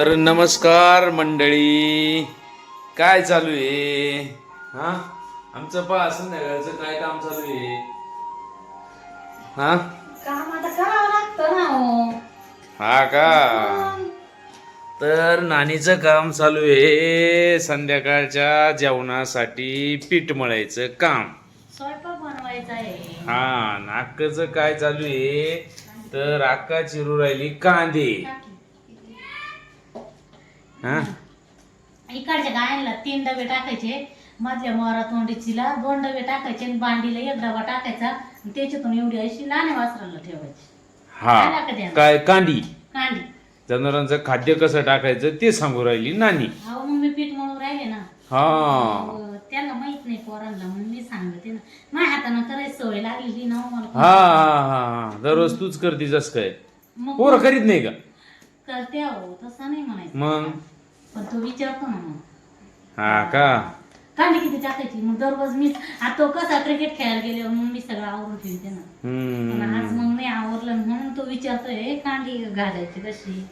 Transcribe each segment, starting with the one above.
तर नमस्कार मंडळी. काय चालू आहे? हा? आमचं पा संध्याकाळचं काय काम चालू आहे? हा? काम आता करावं लागतं ना हो. हा का? तर नानीचं काम चालू आहे. संध्याकाळच्या जेवणासाठी पीठ मळायचं काम. स्वयंपाक बनवायचा आहे. हा नाकाचं काय चालू आहे? तर अक्का चिरू राहिली कांदे. हा? इकडच्या गायांना तीन डबे टाकायचे मधल्या मोरा तोंडीचीला दोन डबे टाकायचे आणि बांडीला एक डबा टाकायचा आणि त्याच्यातून एवढी अशी लहान वासराला ठेवायची. हा. काय कांदी कांडी? जनावरांचं खाद्य कसं टाकायचं ते सांगू राहिली नानी अहो मग मी पीठ मळून राहिले ना. हा. अहो, त्यांना माहीत नाही पोरांना म्हणून मी सांगते ना. माझ्या हातानं करायची सवय लागली ना हो मला. हा हा हा हा. दररोज तूच करते जस काय. मग पोरं करीत नाही का? करते अहो तसं नाही म्हणायचं. मग? पण तो विचारतो ना मग हा का? कांडी किती टाकायची? मग दररोज मी आता तो कसा क्रिकेट खेळायला गेले मग मी सगळं आवरून ठेवते ना. पण आज मग नाही आवरलं म्हणून तो विचारतोय कांडी घालायची कशी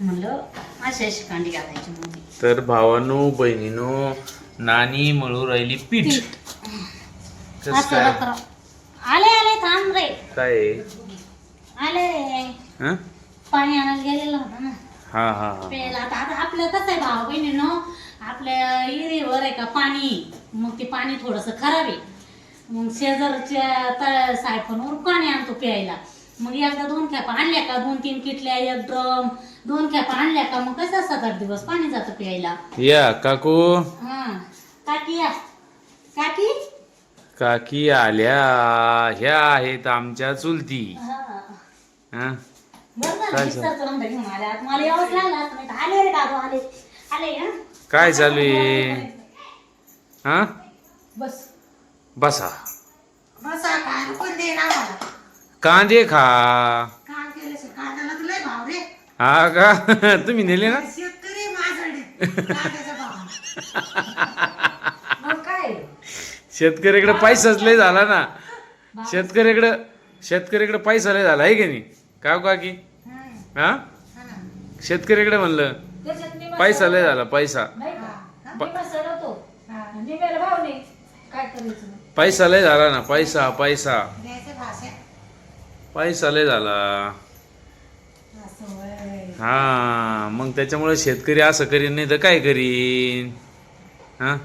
म्हणलं अशी अशी कांडी घालायची मग तर भावानो बहिणीनो नानी मळू राहिली पीठ. कस असं काय. आले आले थांब रे. काय? आहे? आले. हा? पाणी आणायला गेलेलं होतं ना. हा हा हा. प्यायला. आता आता आपलं कसं आहे भाऊ बहिणीनं? आपल्या इरीवर आहे का पाणी? मग ते पाणी थोडंसं खराब आहे. मग शेजारच्या तळ सायफनवर पाणी आणतो प्यायला. मग एकदा दोन खेपा आणल्या का? दोन तीन किटल्या एक ड्रम दोन खेपा आणल्या का? मग कसं सात आठ दिवस पाणी जातं प्यायला? या काकू. हा. काकी या. काकी? काकी आल्या. ह्या आहेत आमच्या चुलती. हा. हा. काय मिक्सरचं भांडं घेऊन आल्या आता मला यावंच लागलं असतं नाही तर आले रे दादू आले. आले हा? काय चालू आहे हा? बस. बसा. बसा काय पण दे ना मला कांदे खा. काम केलं कांद्याला तुला भाव रे. हा का? तुम्ही नेले ना? शेतकरी माझ्याकडे कांद्याचा भाव मग काय? शेतकऱ्याकडे पैसाच लय झाला ना. शेतकऱ्याकडे शेतकऱ्याकडे पैसा लय झाला आहे की नाही? का हो काकी हा? शेतकऱ्याकडे म्हणलं. पैसा लय झाला पैसा. का? काय? पैसा लय झाला ना पैसा पैसा. पैसा लय झाला. हा मग त्याच्यामुळे शेतकरी असं करीन नाही तर काय करीन? हा?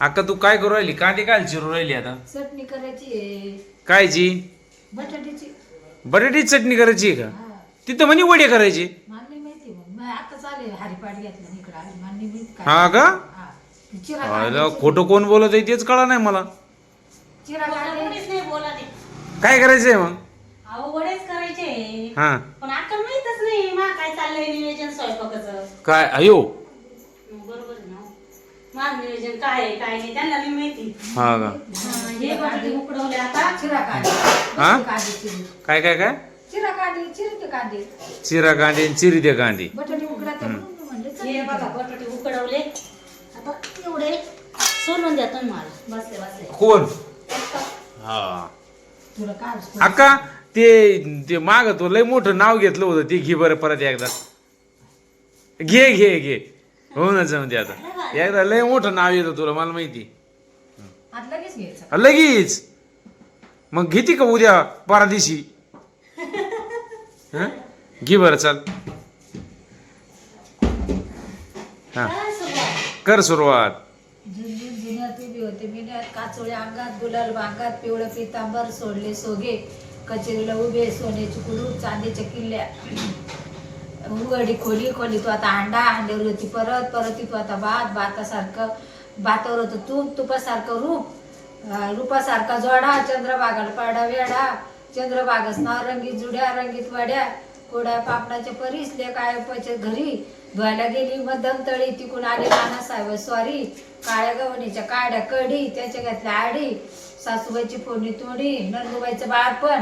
अक्का तू काय करू राहिली? कांदे काय चिरू राहिली आता? चटणी करायची आहे. कायची? बटाट्याची. बटाट्याची चटणी करायची आहे का. तिथं म्हणे वडे करायची. मला नाही माहिती मग मी आता चालेल हरिपाठ घेतला इकडे आली. मला नाही माहिती काय? हा का? हा. अरे, खोटं कोण बोलत आहे तेच कळा नाही मला. चिरा कोणीच नाही बोला ते काय करायचंय मग? अहो वडेच करायचे. हा. पण आता माहितच नाही मा काय चाललंय नियोजन स्वयंपाकाचं. काय अयो आहे माझं नियोजन काय आहे काय नाही त्यांना नाही माहिती. हा का? हा, हे बटाटे उकडवले आता. चिरा हा? काय काय काय? चिरा कांदे चिरते कांदे. चिरा कांदे आणि चिरी दे कांदे. बटाटे उकडा हे बघा बटाटे उकडवले. आता एवढे सोलून द्या तुम्ही मला. बसले बसले. कोण? हा. तुला काय अक्का ते ते माग तो लय मोठं नाव घेतलं होतं ते घे बरं परत एकदा. घे घे घे. हो ना जाऊन दे आता. एकदा लय मोठं नाव येतं तुला मला माहिती. लगेच घ्यायचं. लगेच. मग घेते का उद्या परादिशी? हं? घे बरं चल. हा? कर सुरुवात. झुंझुन जिन्यात उभी होते मिन्यात काचोळ्या अंगात गुलाल भांगात पिवळं पितांबर सोडले सोगे कचेरीला उभे सोन्याची कुडू चांदीच्या किल्ल्या. उघडी खोली खोली तू आता अंडा अंड्यावर होती परत परत तू आता भात भातासारखं भातावर होतं तूप तुपासारखं रूप. रूपासारखा जोडा चंद्रभागाला पाडा वेडा चंद्रभागस नाव रंगीत जुड्या रंगीत वाड्या. कोड्या पापडाच्या परीसले काय पचे घरी. धुवायला गेली मध्यम तळी तिकून आले नानासाहेब स्वारी काळ्या गवणीच्या काड्या कडी त्याच्या घातल्या आडी. सासूबाईची फोडणी तोडी नंदुबाईचं बाळपण.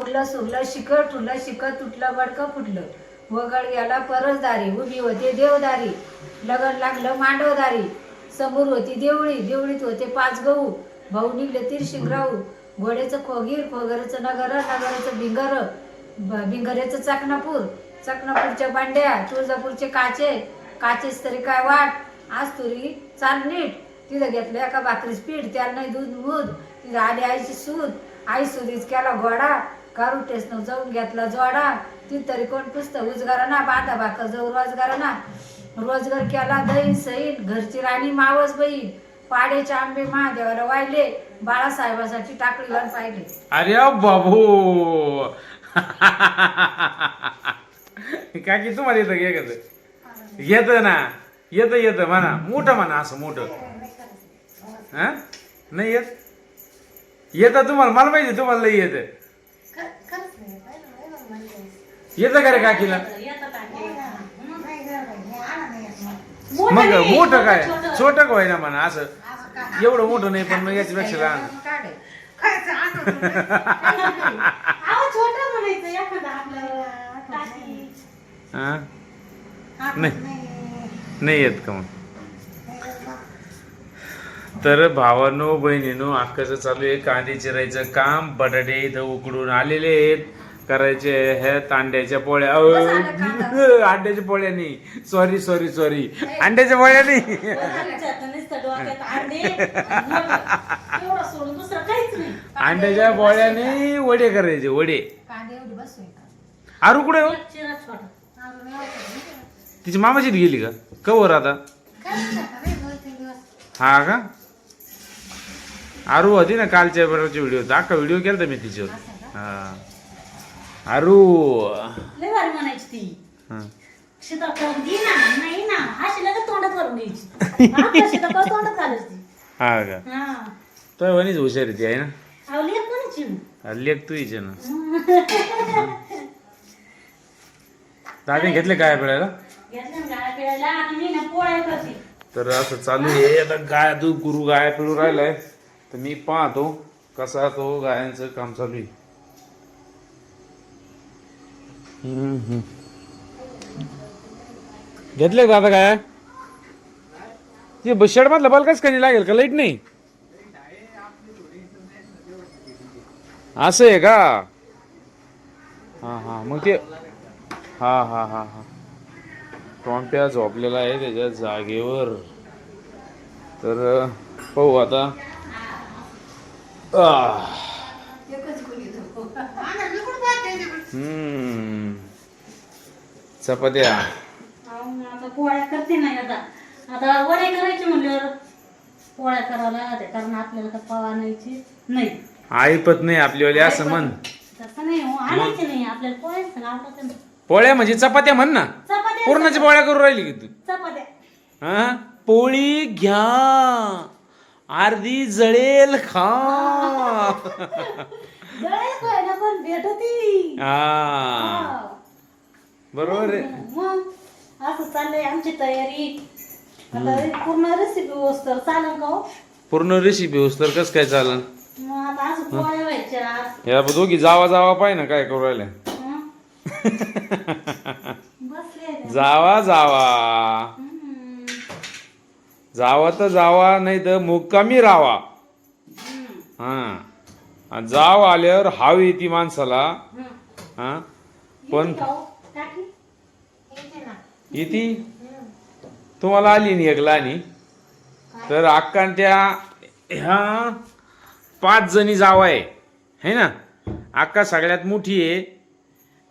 उरलं सुरलं शिकत उरलं शिकत तुटलं बडकं फुटलं. वगळ गेला परसदारी उभी होती देवदारी. लगन लागलं मांडवदारी. समोर होती देवळी देवळीत होते पाच गहू. भाऊ निघले तिरशिंगराऊ घोड्याचं खोगीर खोगराचं नगर नगराचं भिंगर भिंगरेचं भिंगऱ्याचं चकनापूरच्या बांड्या तुळजापूरचे काचे. काचेच तरी काय वाट? आज तुरी चाल नीट. तिथं घेतलं एका भाकरीच पीठ त्याला नाही दूध मूद तिथं आली आईची सूद आई सुरीच केला घोडा. कारू टेसनं जाऊन घेतला जोडा. ती तरी कोण पुस्तक उजगार ना बांधा भाकर जाऊ रोजगारा ना रोजगार केला दहीन सईन घरची राणी मावस बहीण. पाड्याचे आंबे महादेवाला वाहिले. बाळासाहेबासाठी टाकळीवर पाहिले. अरे बाबू! काकी तुम्हाला येतं घे घेत येत ना. येतं येतं म्हणा. मोठं म्हणा असं मोठं. हा? नाही येत? येतं तुम्हाला? मला माहिती तुम्हाला लई येतं. येतं का रे काकीला. मग मोठं काय? छोटं. काय ना म्हणा? असं एवढं मोठं नाही पण मग याच्यापेक्षा लहान. नाही. येत का मग? तर भावानो बहिणीनो अक्काचं चालू आहे. कांदे चिरायचं काम बटाटे इथं उकडून आलेले आहेत. करायचे हे तांड्याच्या पोळ्या. अंड्याच्या पोळ्या नाही सॉरी सॉरी सॉरी अंड्याच्या पोळ्या नाही आमच्यात नुसतं डोक्यात अंडे आणि मोठं. एवढं सोडून दुसरं काहीच नाही. अंड्याच्या पोळ्याने वडे करायचे वडे. आरू कुठे हो? तिची मामाचीत गेली का? कवर आता. हा का? आरू होती ना कालच्या बरोबरची व्हिडिओ अख्खा व्हिडिओ केला मी तिच्यावर. हा. आरू. लय भारी म्हणायची ती. हा. सीताफळ दे ना नाही ना अशी लगेच तोंडात करून घ्यायची. आता सीताफळ तोंडात घालायची. हा का? हा. तो वणीच हुशार आहे ती आहे ना? लेख कोणाची? तू हिचे ना. दादे घेतले काय पिळायला? घेतल्या ना गाळ्या पिळायला आणि मी ना पोळ्या करते. तर असं चालू आहे. आता गाय दूध गुरु गाय पिळू राहिलाय. तर मी पाहतो कसा तो गायांचं काम चालू आहे हम्म, हम्म. घेतले का दादा काय? ते शेड मधला बल कस कधी लागेल का? लाइट नाही? असं आहे का? हा हा. मग ते हा हा हा हा. टॉम्प्या झोपलेला आहे त्याच्या जागेवर. तर पाहू आता. हम्म. चपात्या आता पोळ्या करते नाही आता आता वडे करायचे म्हणल्यावर पोळ्या करावं लागते कारण आपल्याला तर पाव आणायची नाही. आपलीवाली असं म्हण. तसं नाही हो आणायचे नाही आपल्याला पोळ्याच आवडत नाही पोळ्या म्हणजे चपात्या म्हण ना. चपात्या पूर्णाच्या पोळ्या करून राहिली की तू. चपात्या. हा? पोळी घ्या. अर्धी जळेल खा. जळेल काय ना पण भेटती. हा. बरोबर आहे. मग असं चाललंय आमची तयारी. आता पूर्ण रेसिपी वस्तू चालेल का हो? पूर्ण रेसिपी होस तर कस काय चालन मग आता असं पोळ्या व्हायच्या. या दोघी जावा जावा पाय ना काय करू राहिल्या हं? बसले ते. जावा जावा. हम्म. जावा तर जावा नाही तर मुक्कामी रावा. हम्म. हा. जाव आल्यावर हाव येते माणसाला. हं. हा? पण येते का हो? येते तुम्हाला आली नाही एक लहानी. तर अक्कान त्या ह्या पाच जणी जावा आहे. है ना? अक्का सगळ्यात मोठी आहे.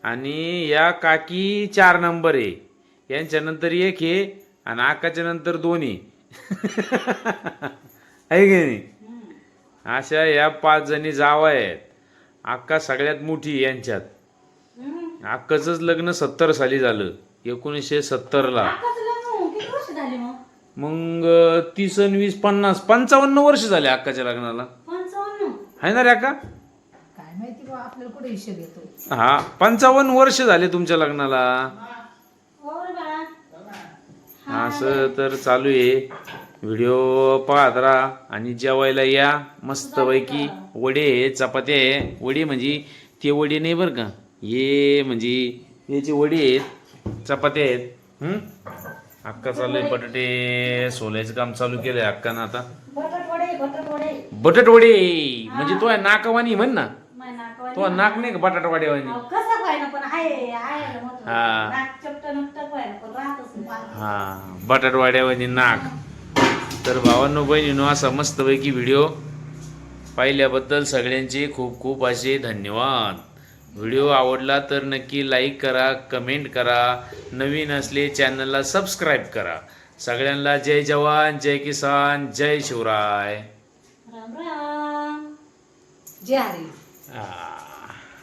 आणि या काकी चार नंबर आहे. यांच्या नंतर एक आहे आणि अक्काच्या नंतर दोन आहे. आहे की नाही. अशा या पाच जणी जावा आहेत. अक्का सगळ्यात मोठी यांच्यात. अक्काचंच लग्न सत्तर साली झालं. एकोणीसशे सत्तरला आकाचं लग्न होऊन किती वर्ष झाली मग? तीस आणि वीस पन्नास पंचावन्न वर्ष झाले अक्काच्या लग्नाला. पंचावन्न? आहे ना रे अक्का काय माहिती बा आपल्याला कुठे हिशोब येतो? हा पंचावन्न वर्ष झाले तुमच्या लग्नाला. हो रे बाळा. असं तर चालू आहे. व्हिडिओ पाहत राहा आणि जेवायला या. मस्तपैकी वडे आहे चपात्या आहे वडे म्हणजे ते वडे नाही बरं का? हे म्हणजे याचे वडे आहेत चपात्या आहेत हम्म? अक्का चालू आहे बटाटे सोलायचं काम चालू केलंय अक्कानं आता. बटाट वडे बटाट वडे बटाट वडे म्हणजे तो नाकवानी म्हण ना. तो नाक नाही का बटाट वडेवानी अहो, कसं काय ना पण आहे आहे मग हा. हा बटाटवाड्यावानी नाक. तर भावांनो बहिणीनो असा मस्तपैकी व्हिडिओ पाहिल्याबद्दल सगळ्यांचे खूप खूप असे धन्यवाद. व्हिडिओ आवडला तर नक्की लाईक करा कमेंट करा नवीन असले चॅनलला सबस्क्राईब करा. सगळ्यांना जय जवान जय किसान जय शिवराय. राम राम. जे हरी. हा.